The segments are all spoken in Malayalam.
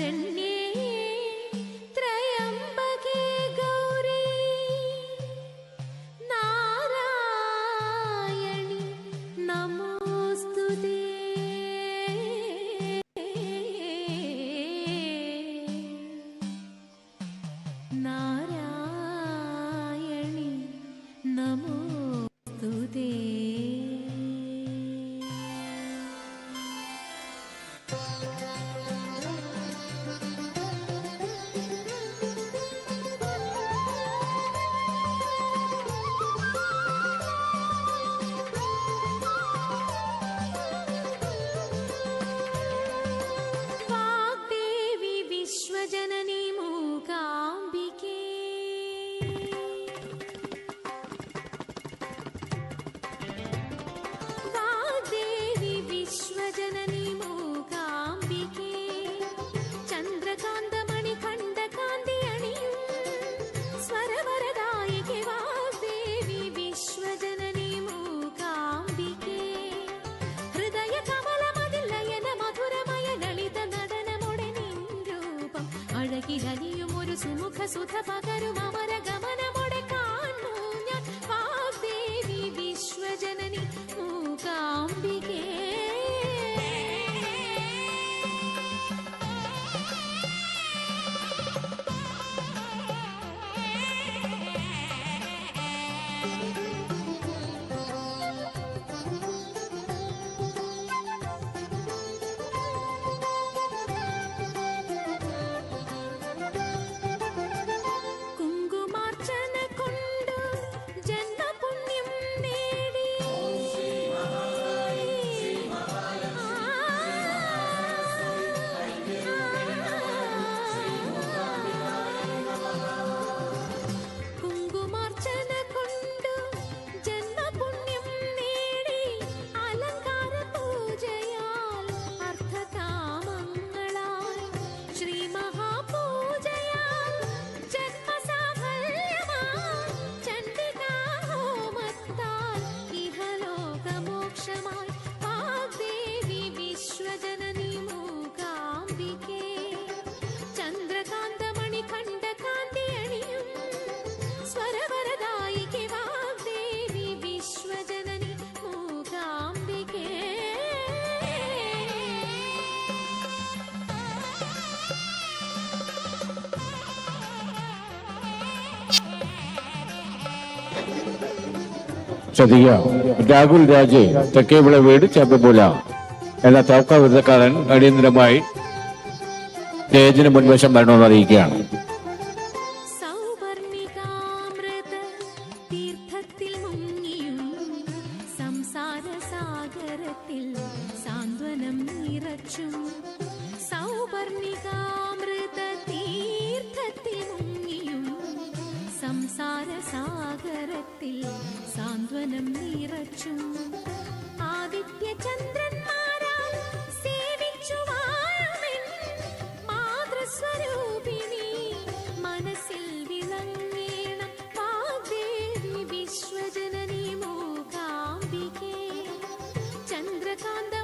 Sharing. मुख सुध मम ശ്രദ്ധിക്കുക രാഹുൽ രാജേ തെക്കേവിള വീട് ചേപ്പപ്പൂല എന്ന താവക്ക വിരുദ്ധക്കാരൻ അടിയന്തരമായി സ്റ്റേജിന് മുൻവശം വരണമെന്ന് അറിയിക്കുകയാണ്. ചന്ദ്ര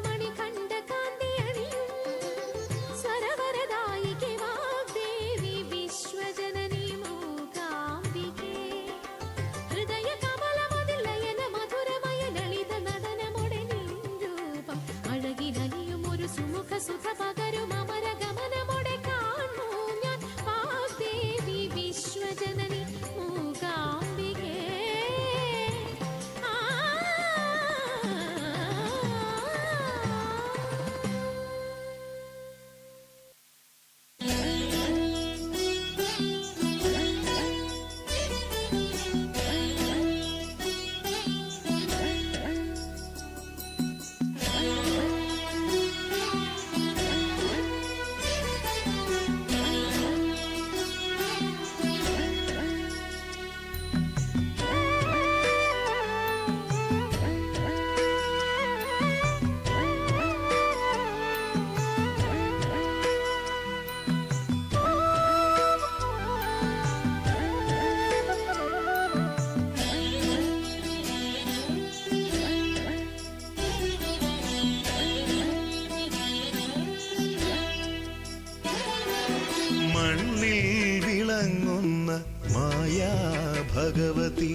ഭഗവതി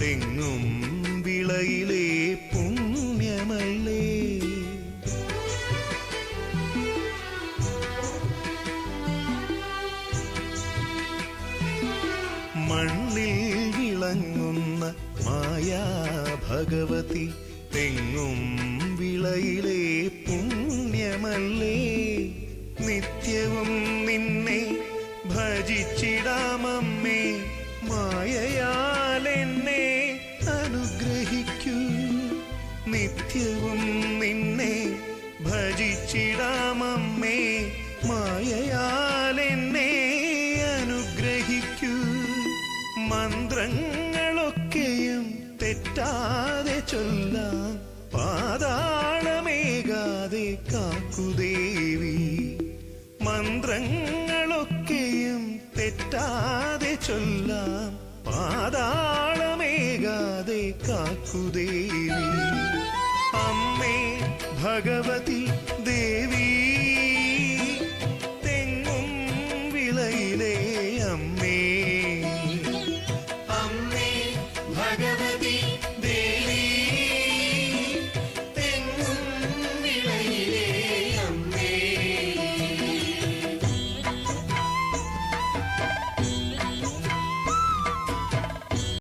തെങ്ങും വിളയിലെ പുണ്യമല്ലേ മണ്ണിൽ വിളങ്ങുന്ന മായാ ഭഗവതി തെങ്ങും വിളയിലെ പുണ്യമല്ലേ. നിത്യവും നിന്നെ ഭജിച്ചിടാമമ്മേ മായയാൽ നിത്യവും നിന്നെ ഭജിച്ചിടാമമ്മേ മായയാൽ അനുഗ്രഹിക്കൂ. മന്ത്രങ്ങളൊക്കെയും തെറ്റാതെ ചൊല്ലാം പാതാളമേകാതെ കാക്കുദേവി മന്ത്രങ്ങളൊക്കെയും തെറ്റാതെ ചൊല്ലാം പാതാളമേകാതെ കാക്കുദേവി അമ്മേ ഭഗവതി